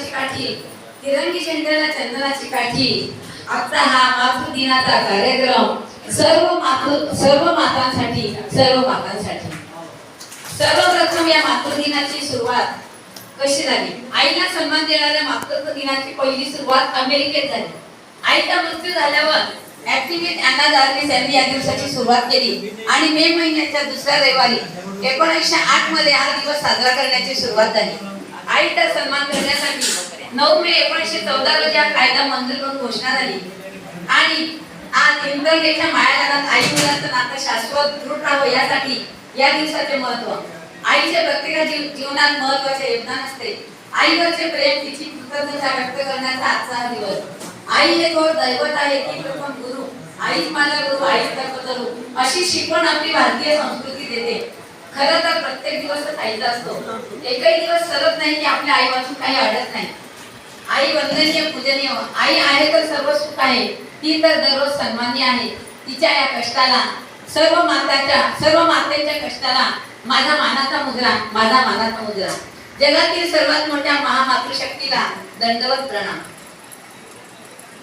काठी. तिरंगी झेंड्याला चंदनाची काठी. आजचा हा मातृदिनाचा कार्यक्रम सर्व मातृ सर्व मातांसाठी सर्व मातांसाठी. सर्वप्रथम या मातृदिनाची सुरुवात कशी झाली? आईला सन्मान देणाऱ्या मातृत्व दिनाची पहिली सुरुवात अमेरिकेत झाली. आईचा मृत्यू झाल्यावर ऍक्टिव्हिस्ट अॅना डार्विस यांनी या दिवसाची सुरुवात केली आणि मे महिन्याच्या दुसऱ्या रविवारी एकोणीसशे आठमध्ये हा दिवस साजरा करण्याची सुरुवात झाली. आईचा सन्मान करण्यासाठी नऊ मे एकोणीसशे चौदा रोजी हा कायदा मंजूर करून घोषणा झाली. आणि आज इंद्रदेच्या मायाजालात आई मुलाचं नातं शाश्वत दृढ राहावं यासाठी या दिवसाचे महत्त्व. आईचे प्रत्येकाच्या जीवनात महत्त्वाचे योगदान असते. आईवरचे प्रेम तिची कृतज्ञता व्यक्त करण्याचा आजचा हा दिवस. आई हे थोर दैवत आहे ती प्रथम गुरु. आईच माझा गुरु आईच कल्पतरू अशी शिकवण आपली भारतीय संस्कृती देते. खरं तर प्रत्येक दिवस आईचा असतो. एकही दिवस सरत नाही की आपल्या आई वाचून काही अडत नाही. आई वंदनीय पूजनीय आई आहे तर सर्व सुख आहे. ती तर दररोज सन्मान्य आहे. तिच्या या कष्टाला सर्व माताच्या सर्व मातेच्या कष्टाला माझा मानाचा मुद्रा माझा मानाचा मुद्रा. जगातील सर्वात मोठ्या महामातृशक्तीला दंडवत प्रणाम.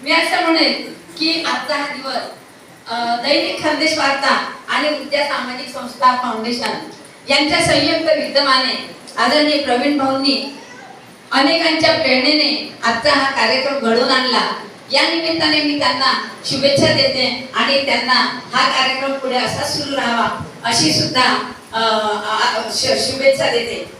मी असं म्हणेन की आजचा हा दिवस अं, दैनिक संदेश वार्ता आणि विद्या सामाजिक संस्था फाउंडेशन यांच्या संयुक्त विद्यमाने आदरणीय प्रवीण भाऊंनी अनेकांच्या प्रेरणेने आजचा हा कार्यक्रम घडवून आणला. या निमित्ताने मी त्यांना शुभेच्छा देते आणि त्यांना हा कार्यक्रम पुढे असा सुरू राहावा अशी सुद्धा अं, शुभेच्छा देते.